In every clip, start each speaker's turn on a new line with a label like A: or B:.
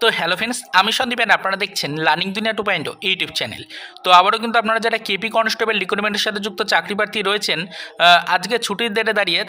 A: তো hello friends আমি Sandeep and আপনারা দেখছেন লার্নিং দুনিয়া টু পয়েন্ট ইউটিউব চ্যানেল তো আবারও কিন্তু আপনারা যারা কেপি কনস্টেবল রিক্রুটমেন্টের সাথে যুক্ত চাকরি প্রার্থী রয়েছেন আজকে ছুটির ডেটে দাঁড়িয়ে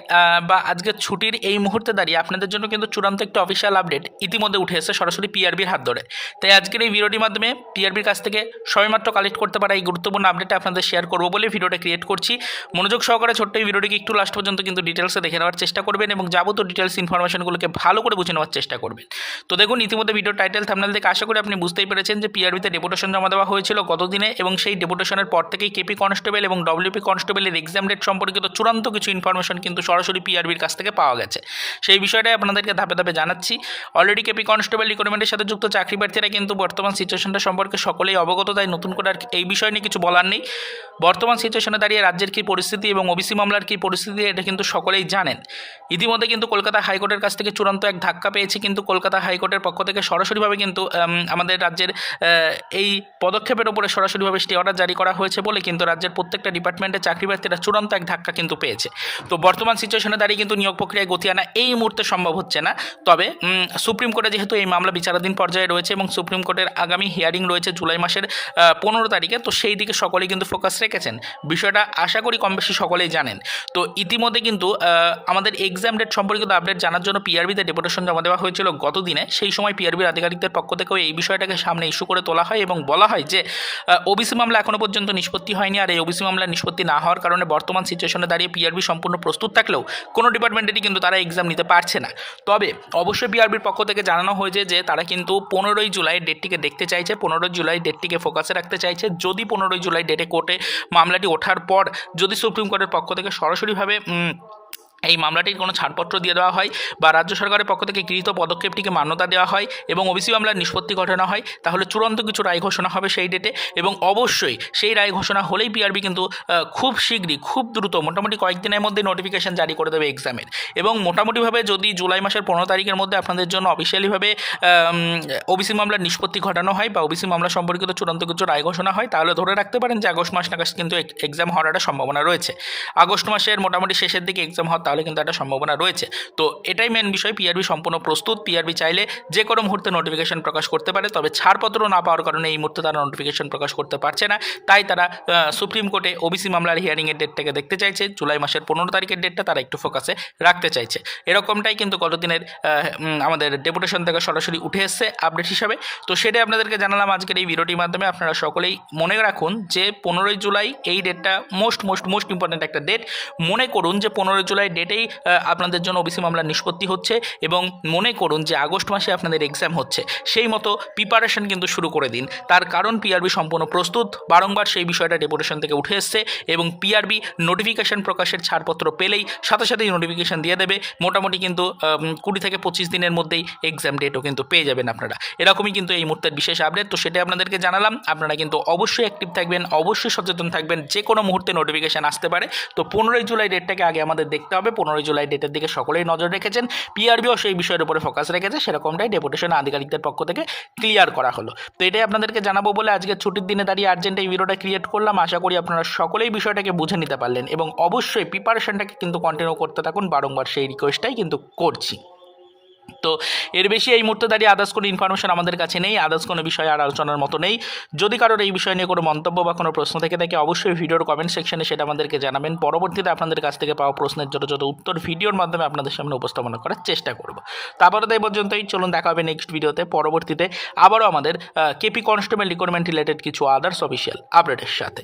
A: বা আজকে ছুটির এই মুহূর্তে দাঁড়িয়ে আপনাদের জন্য কিন্তু চূড়ান্ত একটা অফিসিয়াল আপডেট ইতিমধ্যে উঠে এসেছে সরাসরি পিআরবির হাত ধরে। তাই আজকের এই ভিডিওটির মাধ্যমে পিআরবির কাছ থেকে সবেমাত্র কালেক্ট করতে পারা এই গুরুত্বপূর্ণ আপডেটটা আপনাদের শেয়ার করব বলে ভিডিওটা ক্রিয়েট করছি। মনোযোগ সহকারে ছোট্ট এই ভিডিওটিকে একটু লাস্ট পর্যন্ত কিন্তু ডিটেলসে দেখে নেওয়ার চেষ্টা করবেন এবং যাবতীয় ডিটেলস ইনফরমেশনগুলোকে ভালো করে বুঝে নেওয়ার চেষ্টা করবেন। তো দেখুন, ইতিমধ্যে ভিডিও টাইটেল থামনেল দেখে আশা করি আপনি বুঝতেই পেরেছেন যে পিআরবিতে ডেপুটেশন জমা দেওয়া হয়েছিল গতদিনে এবং সেই ডেপুটেশনের পর থেকেই কেপি কনস্টেবল এবং ডব্লিউপি কনস্টেবলের এক্সাম ডেট সম্পর্কিত চূড়ান্ত কিছু ইনফরমেশন কিন্তু সরাসরি পিআরবির কাছ থেকে পাওয়া গেছে। সেই বিষয়টাই আপনাদেরকে ধাপে ধাপে জানাচ্ছি। অলরেডি কেপি কনস্টেবল রিক্রুটমেন্টের সাথে যুক্ত চাকরি প্রার্থীরা কিন্তু বর্তমান সিচুয়েশনটা সম্পর্কে সকলেই অবগত, তাই নতুন করে আর এই বিষয় নিয়ে কিছু বলার নেই। বর্তমান সিচুয়েশনে দাঁড়িয়ে রাজ্যের কী পরিস্থিতি এবং ওবিসি মামলার কী পরিস্থিতি, এটা কিন্তু সকলেই জানেন। ইতিমধ্যে কিন্তু কলকাতা হাইকোর্টের কাছ থেকে চূড়ান্ত এক ধাক্কা পেয়েছে কিন্তু কলকাতা হাইকোর্টের পক্ষ থেকে সরাসরিভাবে কিন্তু আমাদের রাজ্যের এই পদক্ষেপের ওপরে সরাসরিভাবে স্টে অর্ডার জারি করা হয়েছে বলে কিন্তু রাজ্যের প্রত্যেকটা ডিপার্টমেন্টের চাকরি প্রার্থীরা চূড়ান্ত এক ধাক্কা কিন্তু পেয়েছে। তো বর্তমান সিচুয়েশনে দাঁড়িয়ে কিন্তু নিয়োগ প্রক্রিয়ায় গতি আনা এই মুহূর্তে সম্ভব হচ্ছে না। তবে সুপ্রিম কোর্টে যেহেতু এই মামলা বিচারাধীন পর্যায়ে রয়েছে এবং সুপ্রিম কোর্টের আগামী হিয়ারিং রয়েছে জুলাই মাসের পনেরো তারিখে, তো সেই দিকে সকলেই কিন্তু ফোকাস রেখেছেন। বিষয়টা আশা করি কম বেশি সকলেই জানেন। তো ইতিমধ্যে কিন্তু আমাদের এক্সাম ডেট সম্পর্কিত আপডেট জানার জন্য পিআরবিতে ডেপুটেশন জমা দেওয়া হয়েছিল গত দিনে। সেই সময় পিআরবির আধিকারিকদের পক্ষ থেকেও এই বিষয়টাকে সামনে ইস্যু করে তোলা হয় এবং বলা হয় যে ওবিসি মামলা এখনও পর্যন্ত নিষ্পত্তি হয়নি আর এই ওবিসি মামলা নিষ্পত্তি না হওয়ার কারণে বর্তমান সিচুয়েশনে দাঁড়িয়ে পিআরবি সম্পূর্ণ প্রস্তুত থাকলেও কোনো ডিপার্টমেন্টেরই কিন্তু তারা এক্সাম নিতে পারছে না। তবে অবশ্যই পিআরবির পক্ষ থেকে জানানো হয়েছে যে, তারা কিন্তু পনেরোই জুলাই ডেটটিকে দেখতে চাইছে, পনেরোই জুলাই ডেটটিকে ফোকাসে রাখতে চাইছে। যদি পনেরোই জুলাই ডেটে কোর্টে মামলাটি ওঠার পর যদি সুপ্রিম কোর্টের পক্ষ থেকে সরাসরিভাবে এই মামলাটির কোনো ছাড়পত্র দিয়ে দেওয়া হয় বা রাজ্য সরকারের পক্ষ থেকে গৃহীত পদক্ষেপটিকে মান্যতা দেওয়া হয় এবং ওবিসি মামলার নিষ্পত্তি ঘটানো হয়, তাহলে চূড়ান্ত কিছু রায় ঘোষণা হবে সেই ডেটে এবং অবশ্যই সেই রায় ঘোষণা হলেই পিআরবি কিন্তু খুব শীঘ্রই, খুব দ্রুত, মোটামুটি কয়েকদিনের মধ্যে নোটিফিকেশন জারি করে দেবে এক্সামের এবং মোটামুটিভাবে যদি জুলাই মাসের পনেরো তারিখের মধ্যে আপনাদের জন্য অফিসিয়ালিভাবে ওবিসি মামলার নিষ্পত্তি ঘটানো হয় বা ওবিসি মামলা সম্পর্কিত চূড়ান্ত কিছু রায় ঘোষণা হয়, তাহলে ধরে রাখতে পারেন যে আগস্ট মাস নাগাদ কিন্তু এক্সাম হওয়ার একটা সম্ভাবনা রয়েছে। আগস্ট মাসের মোটামুটি শেষের দিকে এক্সাম হওয়ার তাহলে কিন্তু একটা সম্ভাবনা রয়েছে। তো এটাই মেন বিষয় পিআরবি সম্পূর্ণ প্রস্তুত। পিআরবি চাইলে যে কোনো মুহূর্তে নোটিফিকেশন প্রকাশ করতে পারে, তবে ছাড়পত্র না পাওয়ার কারণে এই মুহূর্তে তারা নোটিফিকেশন প্রকাশ করতে পারছে না। তাই তারা সুপ্রিম কোর্টে ওবিসি মামলার হিয়ারিংয়ের ডেটটাকে দেখতে চাইছে। জুলাই মাসের পনেরো তারিখের ডেটটা তারা একটু ফোকাসে রাখতে চাইছে। এরকমটাই কিন্তু গতদিনের আমাদের ডেপুটেশন থেকে সরাসরি উঠে এসছে আপডেট হিসাবে। তো সেটাই আপনাদেরকে জানালাম আজকের এই ভিডিওটির মাধ্যমে। আপনারা সকলেই মনে রাখুন যে, পনেরোই জুলাই এই ডেটটা মোস্ট মোস্ট মোস্ট ইম্পর্ট্যান্ট একটা ডেট মনে করুন যে, পনেরোই জুলাই ডেটেই আপনাদের জন্য ওবিসি মামলার নিষ্পত্তি হচ্ছে এবং মনে করুন যে আগস্ট মাসে আপনাদের এক্সাম হচ্ছে, সেই মতো প্রিপারেশন কিন্তু শুরু করে দিন। তার কারণ পিআরবি সম্পূর্ণ প্রস্তুত, বারংবার সেই বিষয়টা ডেপুটেশন থেকে উঠে এসছে এবং পিআরবি নোটিফিকেশন প্রকাশের ছাড়পত্র পেলেই সাথে সাথেই নোটিফিকেশন দিয়ে দেবে। মোটামুটি কিন্তু কুড়ি থেকে পঁচিশ দিনের মধ্যেই এক্সাম ডেটও কিন্তু পেয়ে যাবেন আপনারা। এরকমই কিন্তু এই মুহূর্তের বিশেষ আপডেট তো সেটাই আপনাদেরকে জানালাম। আপনারা কিন্তু অবশ্যই অ্যাক্টিভ থাকবেন, অবশ্যই সচেতন থাকবেন যে কোনো মুহূর্তে নোটিফিকেশান আসতে পারে। তো পনেরোই জুলাই ডেটটাকে আগে আমাদের দেখতে হবে। পনেরোই জুলাই ডেটের দিকে সকলেই নজর রেখেছেন। পিআরবিও সেই বিষয়ের উপরে ফোকাস রেখেছে। সেরকমটাই ডেপুটেশন আধিকারিকদের পক্ষ থেকে ক্লিয়ার করা হলো। তো এটাই আপনাদেরকে জানাব বলে আজকে ছুটির দিনে দাঁড়িয়ে আর্জেন্ট এই ভিডিওটা ক্রিয়েট করলাম। আশা করি আপনারা সকলেই বিষয়টাকে বুঝে নিতে পারলেন এবং অবশ্যই প্রিপারেশনটাকে কিন্তু কন্টিনিউ করতে থাকুন। বারংবার সেই রিকোয়েস্টটাই কিন্তু করছি। তো এর বেশি এই মুহূর্তে দাঁড়িয়ে আদার্স কোনো ইনফরমেশন আমাদের কাছে নেই আদার্স কোনো বিষয়ে আর আলোচনার মতো নেই। যদি কারোর এই বিষয় নিয়ে কোনো মন্তব্য বা কোনো প্রশ্ন থেকে থাকে, অবশ্যই ভিডিওর কমেন্ট সেকশনে সেটা আমাদেরকে জানাবেন। পরবর্তীতে আপনাদের কাছ থেকে পাওয়া প্রশ্নের যত উত্তর ভিডিওর মাধ্যমে আপনাদের সামনে উপস্থাপনা করার চেষ্টা করব। তারপরে তো এই পর্যন্তই, চলুন দেখা হবে নেক্সট ভিডিওতে পরবর্তীতে আবারও আমাদের কেপি কনস্টেবল রিক্রুটমেন্ট রিলেটেড কিছু আদার্স অফিসিয়াল আপডেটের সাথে।